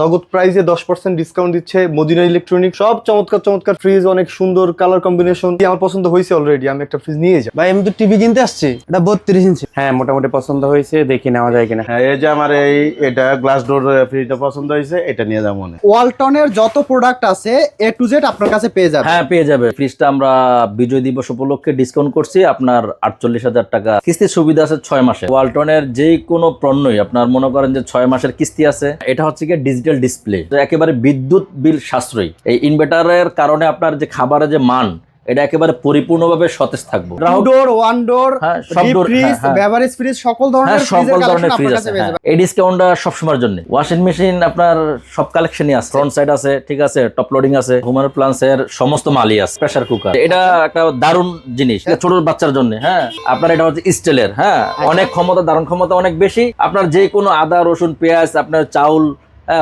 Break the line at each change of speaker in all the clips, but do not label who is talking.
নগদ প্রাইসে দশ পার্সেন্ট ডিসকাউন্ট দিচ্ছে মদিনা ইলেকট্রনিক সব চমৎকার চমৎকার ফ্রিজ অনেক সুন্দর কালার কম্বিনেশন আমার পছন্দ হয়েছে অলরেডি আমি একটা ফ্রিজ নিয়ে যাই
ভাই আমি তো টিভি কিনতে আসছি এটা বত্রিশ ইঞ্চি
হ্যাঁ মোটামুটি পছন্দ হয়েছে দেখি নেওয়া যায় কিনা।
হ্যাঁ এই যে আমার এই এটা গ্লাস ডোর ফ্রিজটা পছন্দ হয়েছে এটা নিয়ে যাব মনে
ওয়ালটনের যত প্রোডাক্ট আছে এ টু জেড আপনার কাছে পেয়ে যাবে।
হ্যাঁ পেয়ে যাবে। ফ্রিজটা আমরা বিজয় দিবস উপলক্ষে ডিসকাউন্ট করছি আপনার আটচল্লিশ হাজার টাকা। কিস্তির সুবিধা আছে ছয় মাসে ওয়ালটনের যে কোনো পণ্যই আপনার মনে করেন যে ছয় মাসের কিস্তি আছে এটা হচ্ছে কি ডিজিটাল ডিসপ্লে একেবারে বিদ্যুৎ বিল সাশ্রয়ী। এই ইনভার্টারের কারণে আপনার যে খাবারের যে মান এটা একেবারে পরিপূর্ণভাবে সতেজ থাকবে। গ্রাহক
ডোর ওয়ান ডোর
হ্যাঁ,
ফ্রিজ
হ্যাঁ, হ্যাঁ।
বেভারেজ ফ্রিজ সকল ধরনের
সকল ধরনের ফ্রিজ আছে। এই ডিসকাউন্টটা সবসময়ের জন্য। ওয়াশিং মেশিন আপনার সব কালেকশনই আছে। ফ্রন্ট সাইড আছে ঠিক আছে টপ লোডিং আছে হুমার প্লান্স এর সমস্ত মালই আছে। প্রেসার কুকার এটা একটা দারুণ জিনিস ছোট বাচ্চার জন্য হ্যাঁ। আপনার এটা হচ্ছে স্টিলের হ্যাঁ। অনেক ক্ষমতা দারুণ ক্ষমতা অনেক বেশি। আপনার যে কোনো আদা রসুন পেঁয়াজ আপনার চাউল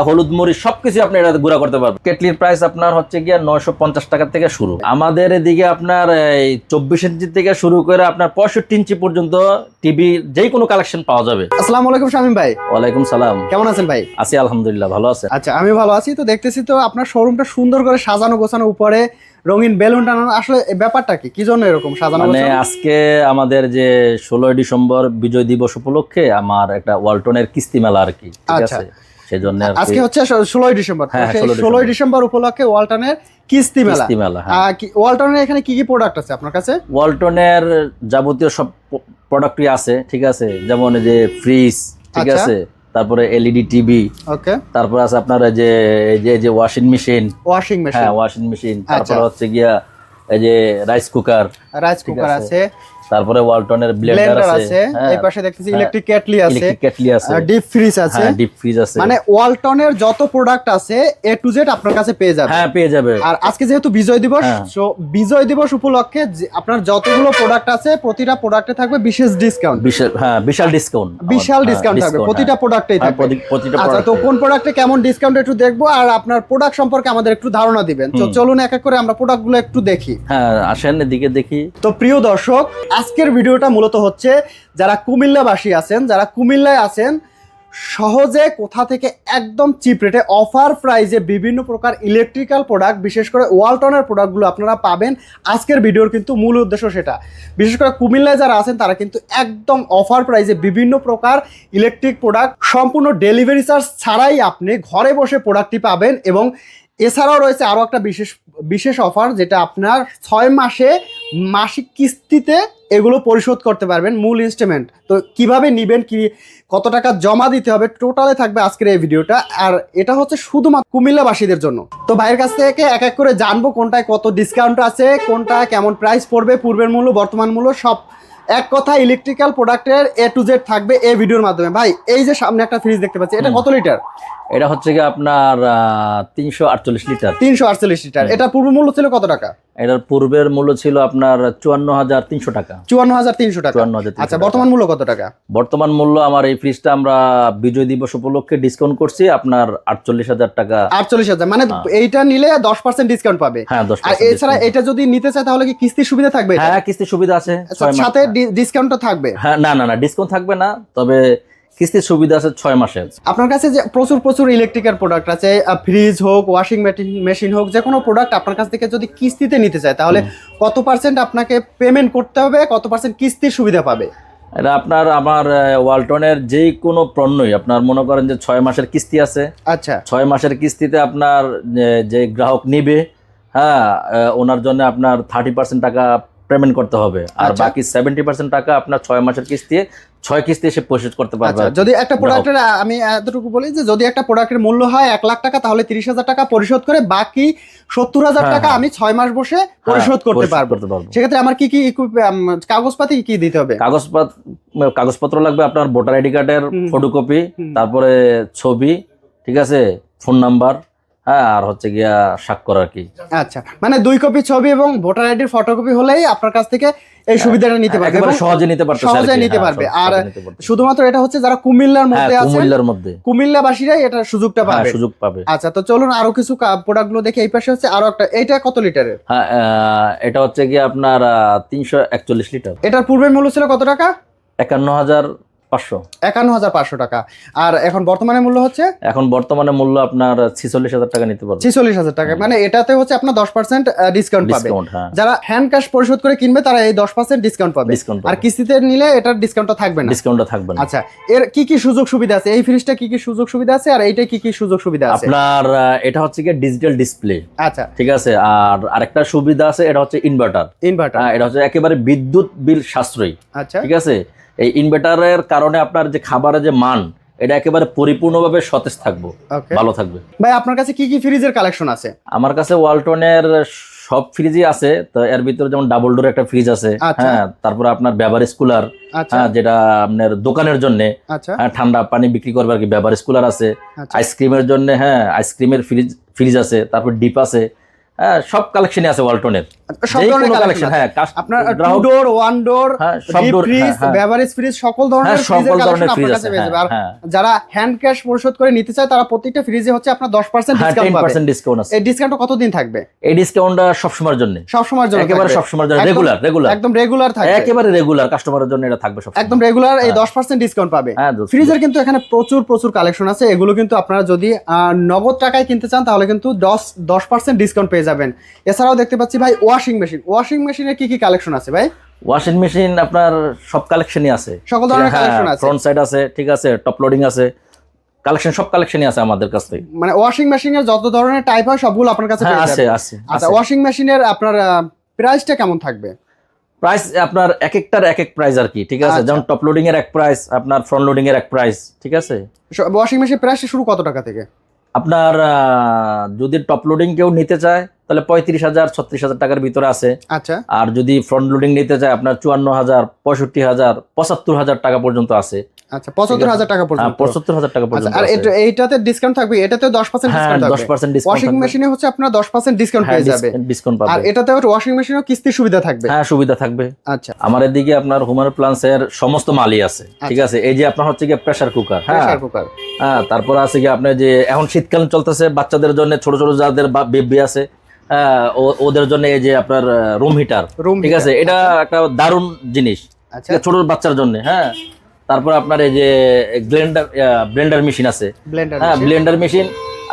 হলুদ মরিচ সবকিছু আপনি এটা গুঁড়া করতে পারবেন। কেটলির প্রাইস আপনার হচ্ছে গিয়ে নয়শো পঞ্চাশ টাকা থেকে শুরু। আমাদের এদিকে আপনার এই চব্বিশ ইঞ্চি থেকে শুরু করে আপনার পঁয়ষট্টি ইঞ্চি পর্যন্ত টিভি যে কোনো কালেকশন পাওয়া যাবে।
আসসালামু আলাইকুম শামিম ভাই।
ওয়ালাইকুম সালাম।
কেমন আছেন ভাই?
আছি আলহামদুলিল্লাহ ভালো আছে
আচ্ছা আমি ভালো আছি। তো দেখতেছি তো আপনার শোরুমটা সুন্দর করে সাজানো গোছানো উপরে রঙিন বেলুন টানানো। আসলে ব্যাপারটা কি? কি জন্য এরকম সাজানো
মানে আজকে আমাদের যে ষোলোই ডিসেম্বর বিজয় দিবস উপলক্ষে আমার একটা ওয়ালটনের কিস্তি মেলা আর কি ঠিক
আচ্ছা।
আছে? সেজন্য
আজকে হচ্ছে ষোলোই ডিসেম্বর।
হ্যাঁ, 16
ষোলোই ডিসেম্বর। উপলক্ষে ওয়ালটনের কিস্তি মেলা।
কিস্তি মেলা হ্যাঁ।
ওয়ালটনের এখানে কি কি প্রোডাক্ট আছে আপনার কাছে?
ওয়ালটনের যাবতীয় সব প্রোডাক্টই আছে ঠিক আছে? যেমন যে ফ্রিজ ঠিক
আচ্ছা।
আছে? তারপরে এলইডি টিভি
ওকে।
তারপরে আছে আপনার এই যে এই যে যে ওয়াশিং মেশিন
ওয়াশিং মেশিন
হ্যাঁ ওয়াশিং মেশিন তারপরে
আচ্ছা।
হচ্ছে গিয়া এই যে রাইস কুকার
রাইস কুকার
আছে। তারপরে ওয়ালটনের ব্লেন্ডার আছে।
আছে
হ্যাঁ,
এই পাশে দেখতেছি
হ্যাঁ,
ইলেকট্রিক কেটলি আছে।
ইলেকট্রিক কেটলি আছে।
ডিপ ফ্রিজ আছে।
হ্যাঁ ডিপ ফ্রিজ আছে।
মানে ওয়ালটনের যত প্রোডাক্ট আছে এ টু জেড আপনার কাছে পেয়ে যাবে।
হ্যাঁ পেয়ে যাবে।
আর আজকে যেহেতু বিজয় দিবস
হ্যাঁ।
so বিজয় দিবস উপলক্ষে আপনার যতগুলো প্রোডাক্ট আছে প্রতিটা প্রোডাক্টে থাকবে বিশেষ ডিসকাউন্ট
বিশাল হ্যাঁ বিশাল ডিসকাউন্ট
বিশাল ডিসকাউন্ট থাকবে। প্রতিটা প্রোডাক্টেই
হ্যাঁ,
থাকবে
প্রতি- প্রতিটা
আচ্ছা তো কোন প্রোডাক্টে কেমন ডিসকাউন্ট একটু দেখব আর আপনার প্রোডাক্ট সম্পর্কে আমাদের একটু ধারণা দিবেন। তো চলুন এক এক করে আমরা প্রোডাক্টগুলো একটু দেখি।
হ্যাঁ আসেন এদিকে দেখি।
তো প্রিয় দর্শক আজকের ভিডিওটা মূলত হচ্ছে যারা কুমিল্লাবাসী আছেন, যারা কুমিল্লায় আছেন, সহজে কোথা থেকে একদম চিপ রেটে অফার প্রাইজে বিভিন্ন প্রকার ইলেকট্রিক্যাল প্রোডাক্ট বিশেষ করে ওয়ালটনের প্রোডাক্টগুলো আপনারা পাবেন। আজকের ভিডিওর কিন্তু মূল উদ্দেশ্য সেটা। বিশেষ করে কুমিল্লায় যারা আছেন, তারা কিন্তু একদম অফার প্রাইজে বিভিন্ন প্রকার ইলেকট্রিক প্রোডাক্ট সম্পূর্ণ ডেলিভারি চার্জ ছাড়াই আপনি ঘরে বসে প্রোডাক্টটি পাবেন এবং এছাড়াও রয়েছে আরও একটা বিশেষ বিশেষ অফার যেটা আপনার ছয় মাসে মাসিক কিস্তিতে এগুলো পরিশোধ করতে পারবেন মূল ইনস্ট্রুমেন্ট তো কীভাবে নিবেন, কি, কত টাকা জমা দিতে হবে, টোটালে থাকবে আজকের এই ভিডিওটা। আর এটা হচ্ছে শুধুমাত্র কুমিল্লাবাসীদের জন্য। তো ভাইয়ের কাছ থেকে এক এক করে জানব কোনটায় কত ডিসকাউন্ট আছে, কোনটা কেমন প্রাইস পড়বে, পূর্বের মূল্য, বর্তমান মূল্য, সব এক কথা ইলেকট্রিক্যাল প্রোডাক্টের এ টু জেড থাকবে এই ভিডিওর মাধ্যমে। ভাই এই যে সামনে একটা ফ্রিজ দেখতে পাচ্ছি এটা কত লিটার
এটা হচ্ছে কি আপনার তিনশো আটচল্লিশ লিটার
তিনশো আটচল্লিশ লিটার এটা পূর্ব মূল্য ছিল কত টাকা?
এটার পূর্বের মূল্য ছিল আপনার চুয়ান্ন হাজার তিনশো টাকা।
চুয়ান্ন হাজার তিনশো টাকা।
54,300
আচ্ছা বর্তমান মূল্য কত টাকা?
বর্তমান মূল্য আমার এই ফ্রিজটা আমরা বিজয় দিবস উপলক্ষে ডিসকাউন্ট করছি আপনার আটচল্লিশ হাজার টাকা।
আটচল্লিশ হাজার মানে এইটা নিলে দশ পার্সেন্ট ডিসকাউন্ট পাবে।
হ্যাঁ দশ
আর এছাড়া এটা যদি নিতে চায় তাহলে কি কিস্তির সুবিধা থাকবে
হ্যাঁ কিস্তির সুবিধা আছে
আচ্ছা। সাথে ডিসকাউন্টও থাকবে?
হ্যাঁ না না না ডিসকাউন্ট থাকবে না তবে কিস্তির সুবিধা আছে ছয় মাসের।
আপনার কাছে যে প্রচুর প্রচুর ইলেকট্রিকের প্রোডাক্ট আছে ফ্রিজ হোক ওয়াশিং মেশিন হোক যে কোনো প্রোডাক্ট আপনার কাছ থেকে যদি কিস্তিতে নিতে চায় তাহলে কত পার্সেন্ট আপনাকে পেমেন্ট করতে হবে কত পার্সেন্ট কিস্তির সুবিধা পাবে?
এটা আপনার আমার ওয়ালটনের যে কোনো পণ্যই আপনার মনে করেন যে ছয় মাসের কিস্তি আছে।
আচ্ছা।
ছয় মাসের কিস্তিতে আপনার যে- যে গ্রাহক নিবে হ্যাঁ ওনার জন্য আপনার থার্টি পার্সেন্ট টাকা পেমেন্ট করতে হবে। আর
আচ্ছা।
বাকি সেভেন্টি পার্সেন্ট টাকা আপনার ছয় মাসের কিস্তি ছয় কিস্তি এসে পরিশোধ করতে পারবে
আচ্ছা। যদি একটা প্রোডাক্টের আমি এতটুকু বলি যে যদি একটা প্রোডাক্টের মূল্য হয় এক লাখ টাকা তাহলে তিরিশ হাজার টাকা পরিশোধ করে বাকি সত্তর হাজার
হ্যাঁ,
টাকা
হ্যাঁ।
আমি ছয় মাস বসে
হ্যাঁ,
পরিশোধ করতে পারব
করতে পারব
সেক্ষেত্রে আমার কি কি কাগজপাতি কি দিতে হবে
কাগজপত্র কাগজপত্র লাগবে আপনার ভোটার আইডি কার্ডের। ফটোকপি তারপরে ছবি ঠিক আছে ফোন নাম্বার হ্যাঁ আর হচ্ছে গিয়া স্বাক্ষর আর কি।
আচ্ছা মানে দুই কপি ছবি এবং ভোটার আইডির ফটোকপি হলেই আপনার কাছ থেকে এই সুবিধাটা নিতে পারবে
একেবারে সহজে নিতে পারতেছে
সহজে নিতে
হ্যাঁ,
পারবে। আর শুধুমাত্র এটা হচ্ছে যারা কুমিল্লার
হ্যাঁ
মধ্যে আছে
কুমিল্লার মধ্যে।
কুমিল্লাবাসীরাই এটা সুযোগটা
হ্যাঁ
পাবে।
সুযোগ পাবে।
আচ্ছা তো চলুন আরও কিছু প্রোডাক্টগুলো দেখে। এই পাশে হচ্ছে আরও একটা। এইটা কত লিটারের?
হ্যাঁ এটা হচ্ছে গিয়ে আপনার তিনশো একচল্লিশ লিটার।
এটার পূর্বের মূল্য ছিল কত টাকা?
একান্ন হাজার পাঁচশো।
একান্ন হাজার পাঁচশো টাকা। আর এখন বর্তমানে মূল্য হচ্ছে?
এখন বর্তমানে মূল্য আপনার ছিচল্লিশ হাজার টাকা নিতে পারবে।
ছিচল্লিশ হাজার টাকা। মানে এটাতে হচ্ছে আপনার দশ পার্সেন্ট ডিসকাউন্ট পাবে।
হ্যাঁ।
যারা হ্যান্ড ক্যাশ পরিশোধ করে কিনবে তারা এই দশ পার্সেন্ট ডিসকাউন্ট পাবে।
ডিসকাউন্ট
আর কিস্তিতে নিলে এটার ডিসকাউন্টটা থাকবে না।
ডিসকাউন্টটা থাকবে না।
আচ্ছা এর কি কি সুযোগ সুবিধা আছে? এই ফ্রিজটা কি কি সুযোগ সুবিধা আছে? আর এইটা কি কি সুযোগ সুবিধা আছে?
আপনার এটা হচ্ছে কি ডিজিটাল ডিসপ্লে
আচ্ছা।
ঠিক আছে? আর আরেকটা সুবিধা আছে এটা হচ্ছে ইনভার্টার
ইনভার্টার
এটা হচ্ছে একেবারে বিদ্যুৎ বিল সাশ্রয়ী।
আচ্ছা।
ঠিক আছে? এই ইনভার্টারের কারণে আপনার যে খাবারের যে মান এটা একেবারে পরিপূর্ণভাবে সতেজ থাকব। ভালো থাকবে।
ভাই আপনার কাছে কি কি ফ্রিজের কালেকশন আছে?
আমার কাছে ওয়ালটনের সব ফ্রিজই আছে তো এর ভিতরে যেমন ডাবল ডোর একটা ফ্রিজ আছে
আচ্ছা।
হ্যাঁ তারপরে আপনার কুলার
আচ্ছা।
হ্যাঁ যেটা আপনার দোকানের জন্য
আচ্ছা।
ঠান্ডা পানি বিক্রি করবে আর কি বেভারেজ কুলার আছে আইসক্রিমের জন্য হ্যাঁ আইসক্রিমের ফ্রিজ ফ্রিজ আছে তারপর ডিপ আছে হ্যাঁ সব কালেকশনই আছে ওয়ালটনের
সব ধরনের কালেকশন
হ্যাঁ
আপনার টু ডোর ওয়ান ডোর
হ্যাঁ, সব
ফ্রিজ
হ্যাঁ, হ্যাঁ।
বেভারেজ ফ্রিজ সকল ধরনের
হ্যাঁ সকল ধরনের ফ্রিজ আছে হ্যাঁ,
আর
হ্যাঁ
যারা হ্যান্ড ক্যাশ পরিশোধ করে নিতে চায় তারা প্রত্যেকটা ফ্রিজে হচ্ছে আপনার দশ পার্সেন্ট
হ্যাঁ
ডিসকাউন্ট
টেন
পাবে
পার্সেন্ট ডিসকাউন্ট আছে।
এই ডিসকাউন্টটা কতদিন থাকবে?
এই ডিসকাউন্টটা সবসময়ের জন্য।
সব সময়ের জন্য
একেবারে
থাকবে।
সবসময়ের জন্য। রেগুলার রেগুলার
একদম রেগুলার থাকবে।
একেবারে রেগুলার কাস্টমারের জন্য এটা থাকবে সব
একদম রেগুলার এই
হ্যাঁ।
দশ পার্সেন্ট ডিসকাউন্ট পাবে।
হ্যাঁ
ফ্রিজের কিন্তু এখানে প্রচুর প্রচুর কালেকশন আছে। এগুলো কিন্তু আপনারা যদি নগদ টাকায় কিনতে চান তাহলে কিন্তু দশ দশ পার্সেন্ট ডিসকাউন্ট পেয়ে যাবেন। এছাড়াও দেখতে পাচ্ছি ভাই ওয়াশিং মেশিন ওয়াশিং মেশিনের কি কি কালেকশন আছে ভাই?
ওয়াশিং মেশিন আপনার সব কালেকশনই আছে।
সকল ধরনের কালেকশন আছে।
ফ্রন্ট সাইড আছে ঠিক আছে টপ লোডিং আছে। কালেকশন সব কালেকশনই আছে আমাদের কাছ থেকে।
মানে ওয়াশিং মেশিনের যত ধরনের টাইপ হয় সবগুলো আপনার কাছে
হ্যাঁ আছে আছে
আচ্ছা ওয়াশিং মেশিনের আপনার প্রাইসটা কেমন থাকবে?
প্রাইস আপনার এক একটার এক এক প্রাইস আর কি ঠিক আছে?
আচ্ছা।
যেমন টপ লোডিং এর এক প্রাইস আপনার ফ্রন্ট লোডিং এর এক প্রাইস ঠিক আছে?
ওয়াশিং মেশিন প্রাইস শুরু কত টাকা থেকে?
আপনার যদি টপ লোডিং কেউ নিতে চায় তাহলে পঁয়ত্রিশ হাজার ছত্রিশ হাজার টাকার ভিতরে আছে।
আচ্ছা।
আর যদি ফ্রন্ট লোডিং নিতে চায় আপনার চুয়ান্ন হাজার পঁয়ষট্টি হাজার পঁচাত্তর হাজার টাকা পর্যন্ত আছে।
আচ্ছা পঁচাত্তর হাজার টাকা পর্যন্ত।
পঁচাত্তর হাজার টাকা
আচ্ছা
পর্যন্ত
আর এইটাতে ডিসকাউন্ট থাকবে? এটাতে দশ পার্সেন্ট
হ্যাঁ দশ
থাকবে
পার্সেন্ট
ওয়াশিং মেশিনে হচ্ছে আপনার দশ পার্সেন্ট ডিসকাউন্ট পেয়ে যাবে।
ডিসকাউন্ট
আর এটাতে ওয়াশিং মেশিনও কিস্তির সুবিধা থাকবে।
হ্যাঁ সুবিধা থাকবে।
আচ্ছা।
আমার এদিকে আপনার হুমার প্লান্স এর সমস্ত মালই আছে। ঠিক আছে? এই যে আপনার হচ্ছে গিয়ে প্রেসার কুকার হ্যাঁ?
প্রেসার কুকার
হ্যাঁ তারপর আছে কি আপনার যে এখন শীতকাল চলতেছে বাচ্চাদের জন্য ছোট ছোট যাদের বেবি আছে ওদের জন্য এই যে আপনার রুম হিটার ঠিক আছে? এটা একটা দারুণ জিনিস।
আচ্ছা।
ছোট বাচ্চার জন্য হ্যাঁ? তারপর আপনার এই যে ব্লেন্ডার ব্লেন্ডার মেশিন আছে। হ্যাঁ ব্লেন্ডার মেশিন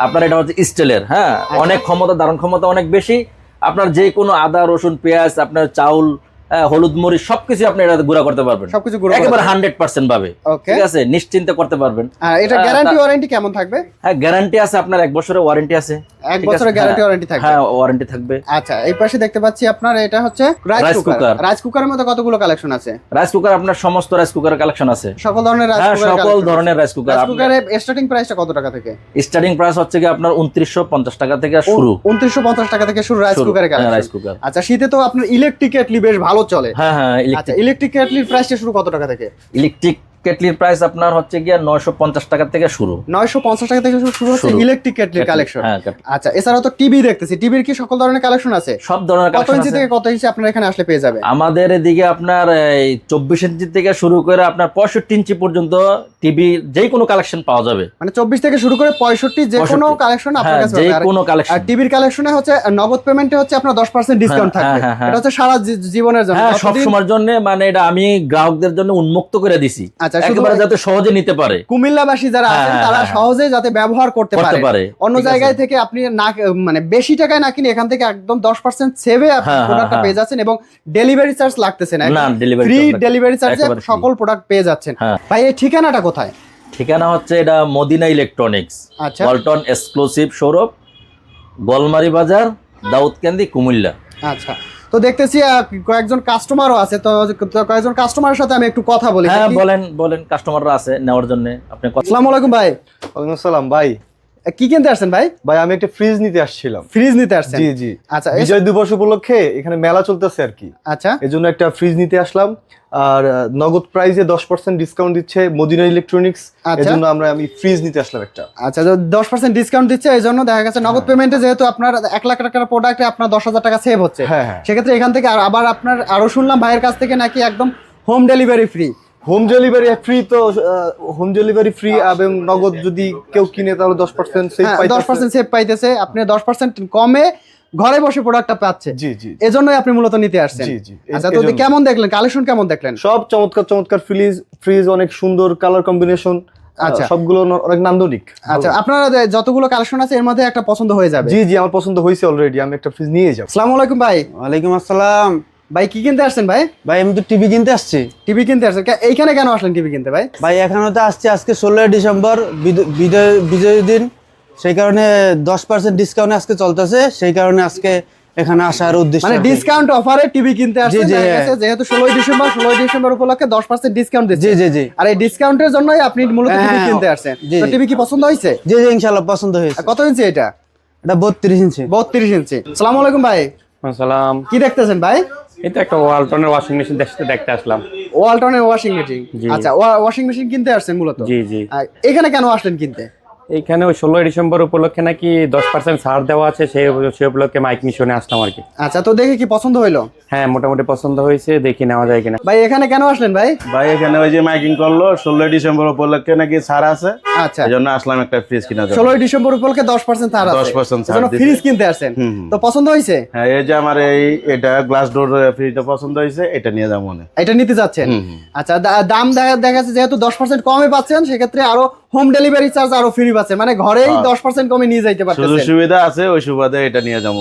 আপনার এটা হচ্ছে স্টিলের হ্যাঁ?
আচ্ছা।
অনেক ক্ষমতা ধারণ ক্ষমতা অনেক বেশি। আপনার যে কোনো আদা রসুন পেঁয়াজ আপনার চাউল হ্যাঁ, হলুদ মরিচ সবকিছু আপনি এটা গুঁড়া করতে পারবেন।
সবকিছু গুঁড়ো
একেবারে হান্ড্রেড পার্সেন্ট
ভাবে।
ঠিক আছে? নিশ্চিন্তে করতে পারবেন।
এটা গ্যারান্টি ওয়ারেন্টি কেমন থাকবে?
হ্যাঁ গ্যারান্টি আছে আপনার এক বছরের ওয়ারেন্টি আছে।
এক বছরের গ্যারান্টি ওয়ারেন্টি থাকবে।
হ্যাঁ ওয়ারেন্টি থাকবে।
আচ্ছা এই পাশে দেখতে পাচ্ছি আপনার এটা হচ্ছে রাইস কুকার রাইস কুকারের মধ্যে কতগুলো কালেকশন আছে?
রাইস কুকার আপনার সমস্ত রাইস কুকার কালেকশন আছে।
সকল ধরনের রাইস
হ্যাঁ
কুকার
সকল ধরনের রাইস কুকার
রাইস কুকারের স্টার্টিং প্রাইসটা কত টাকা থেকে?
স্টার্টিং প্রাইস হচ্ছে কি আপনার উনত্রিশশো পঞ্চাশ টাকা থেকে শুরু।
উনত্রিশশো পঞ্চাশ টাকা থেকে শুরু রাইস কুকারের
রাইস কুকার
আচ্ছা শীতে তো আপনার ইলেকট্রিক কেটলি বেশ ভালো চলে।
হ্যাঁ হ্যাঁ
আচ্ছা ইলেকট্রিক কেটলির প্রাইসটা শুরু কত টাকা থেকে?
ইলেকট্রিক কেটলির প্রাইস আপনার হচ্ছে গিয়ে নয়শো পঞ্চাশ টাকা থেকে শুরু।
নয়শো পঞ্চাশ টাকা থেকে শুরু- হচ্ছে ইলেকট্রিক কেটলির কালেকশন আচ্ছা এছাড়াও তো টিভি দেখতেছি। টিভির কি সকল ধরনের কালেকশন আছে?
সব ধরনের
কত ইঞ্চি থেকে কত ইঞ্চি আপনার এখানে আসলে পেয়ে যাবে?
আমাদের এদিকে আপনার এই চব্বিশ ইঞ্চি থেকে শুরু করে আপনার পঁয়ষট্টি ইঞ্চি পর্যন্ত টিভি যে কোনো কালেকশন পাওয়া যাবে।
মানে চব্বিশ থেকে শুরু করে পঁয়ষট্টি যে কোনো কালেকশন আপনার
হ্যাঁ
কাছে
যে।
আর-
কোনো
আর
কালেকশন
টিভির কালেকশনে হচ্ছে নগদ পেমেন্টে হচ্ছে আপনার দশ পার্সেন্ট ডিসকাউন্ট
হ্যাঁ,
থাকবে।
হ্যাঁ।
এটা হচ্ছে সারা জীবনের জন্য।
সব সময়ের জন্য মানে এটা আমি গ্রাহকদের জন্য উন্মুক্ত করে দিছি।
আচ্ছা
একেবারে যাতে সহজে নিতে পারে।
কুমিল্লাবাসী যারা
হ্যাঁ,
আছেন
হ্যাঁ,
তারা
হ্যাঁ।
সহজে যাতে ব্যবহার করতে পারে। অন্য জায়গায় থেকে আপনি না মানে বেশি টাকায় না কিনে এখান থেকে একদম দশ পার্সেন্ট সেভে আপনি প্রোডাক্টটা। পেয়ে যাচ্ছেন এবং ডেলিভারি চার্জ লাগতেছে না।
না ডেলিভারি
ফ্রি ডেলিভারি চার্জে সকল প্রোডাক্ট পেয়ে যাচ্ছেন। ভাই এই ঠিকানাটা কোথায়?
ঠিকানা হচ্ছে এটা মদিনা ইলেকট্রনিক্স।
আচ্ছা।
এক্সক্লুসিভ সৌরভ গলমারি বাজার দাউদকান্দি কুমিল্লা।
আচ্ছা। তো দেখতেছি কয়েকজন কাস্টমারও আছে। তো কয়েকজন কাস্টমারের সাথে আমি একটু কথা বলি।
হ্যাঁ বলেন বলেন কাস্টমাররা আছে নেওয়ার জন্য। আপনি
আসসালামু আলাইকুম ভাই।
ওয়ালাইকুম আসসালাম ভাই।
কি কিনতে আসছেন ভাই?
ভাই আমি একটা ফ্রিজ নিতে আসছিলাম।
ফ্রিজ নিতে আসছেন?
জি জি।
আচ্ছা
বিজয় দিবস উপলক্ষে এখানে মেলা চলতেছে আর কি।
আচ্ছা।
এই জন্য একটা ফ্রিজ নিতে আসলাম। আর নগদ প্রাইসে দশ পার্সেন্ট ডিসকাউন্ট দিচ্ছে মদিনা ইলেকট্রনিক্স
আচ্ছা।
জন্য আমরা আমি ফ্রিজ নিতে আসলাম একটা।
আচ্ছা দশ পার্সেন্ট ডিসকাউন্ট দিচ্ছে এই জন্য দেখা গেছে নগদ পেমেন্টে যেহেতু আপনার এক লাখ টাকার প্রোডাক্টে আপনার দশ হাজার টাকা সেভ হচ্ছে।
হ্যাঁ হ্যাঁ।
সেক্ষেত্রে এখান থেকে আর- আবার আপনার আরও শুনলাম ভাইয়ের কাছ থেকে নাকি একদম home delivery free
home delivery free তো হোম ডেলিভারি ফ্রি এবং নগদ যদি কেউ কিনে তাহলে দশ পার্সেন্ট সেভ
হ্যাঁ
পাই
দশ পার্সেন্ট সেভ পাইতেছে আপনি দশ পার্সেন্ট কমে ঘরে বসে প্রোডাক্টটা পাচ্ছে।
জি জি
এজন্যই আপনি মূলত নিতে আসছেন।
জি জি
আচ্ছা তো। কেমন দেখলেন? কালেকশন কেমন দেখলেন?
সব চমৎকার চমৎকার ফ্রিজ ফ্রিজ অনেক সুন্দর কালার কম্বিনেশন
আচ্ছা।
আচ্ছা। সবগুলো অনেক নান্দনিক।
আচ্ছা আপনারা যতগুলো কালেকশন আছে এর মধ্যে একটা পছন্দ হয়ে যাবে।
জি জি আমার পছন্দ হয়েছে অলরেডি আমি একটা ফ্রিজ নিয়ে যাব।
আসসালামু আলাইকুম ভাই।
ওয়ালাইকুম আসসালাম।
ভাই কি কিনতে আসছেন ভাই?
ভাই আমি তো টিভি কিনতে আসছি।
টিভি কিনতে আসছেন? কে- এইখানে কেন আসলেন টিভি কিনতে ভাই?
ভাই এখানে তো আসছি আজকে ষোলোই ডিসেম্বর বিজয় বিজয় দিন। সেই কারণে দশ পার্সেন্ট ডিসকাউন্ট আজকে চলতেছে সেই কারণে আজকে এখানে আসার উদ্দেশ্য
মানে ডিসকাউন্ট অফারে টিভি কিনতে আসছেন
জি,
দেখা
হ্যাঁ।
যেহেতু ষোলোই ডিসেম্বর ষোলোই ডিসেম্বর উপলক্ষে দশ পার্সেন্ট ডিসকাউন্ট দিচ্ছে।
জি জি জি।
আর এই ডিসকাউন্টের জন্যই আপনি মূলত টিভি
হ্যাঁ,
কিনতে আসছেন। তো টিভি কি পছন্দ হয়েছে?
জি জি ইনশাল্লাহ পছন্দ হয়েছে।
কত ইঞ্চি এটা?
এটা বত্রিশ ইঞ্চি।
বত্রিশ ইঞ্চি। সালাম আলাইকুম ভাই।
আসসালাম।
কি দেখতেছেন ভাই?
তো একটা ওয়ালটনের ওয়াশিং মেশিন দেখতে দেখতে আসলাম।
ওয়ালটনের ওয়াশিং মেশিন। আচ্ছা ওয়াশিং মেশিন কিনতে আসছেন মূলত?
জি জি।
এখানে কেন আসলেন কিনতে?
এইখানে ওই ষোলোই ডিসেম্বর উপলক্ষে নাকি দশ পার্সেন্ট ছাড় দেওয়া আছে সেই সেই উপলক্ষে মাইক মিশনে আসলাম আর কি।
আচ্ছা তো দেখে কি পছন্দ হইল?
হ্যাঁ মোটামুটি পছন্দ হয়েছে দেখি নেওয়া যায় কিনা।
ভাই এখানে কেন আসলেন ভাই?
ভাই এখানে ওই যে মাইকিং করল ষোলোই ডিসেম্বর উপলক্ষে নাকি ছাড় আছে।
আচ্ছা।
এই জন্য আসলাম একটা ফ্রিজ কিনা
ষোলোই ডিসেম্বর উপলক্ষে দশ পার্সেন্ট ছাড় আছে।
10% ছাড়
ফ্রিজ কিনতে
হুম।
তো পছন্দ হয়েছে?
হ্যাঁ এই যে আমার এই এটা গ্লাস ডোর ফ্রিজটা পছন্দ হয়েছে এটা নিয়ে যাব মনে।
এটা নিতে যাচ্ছেন। আচ্ছা দাম দেখা দেখা যাচ্ছে যেহেতু দশ পার্সেন্ট কমে পাচ্ছেন সেক্ষেত্রে আরও হোম ডেলিভারি চার্জ আরও ফ্রি পাচ্ছেন মানে ঘরেই
হ্যাঁ।
দশ পার্সেন্ট কমে নিয়ে যাইতে
সুযোগ
পারতেছেন।
সুবিধা আছে ওই সুবাদে এটা নিয়ে যাব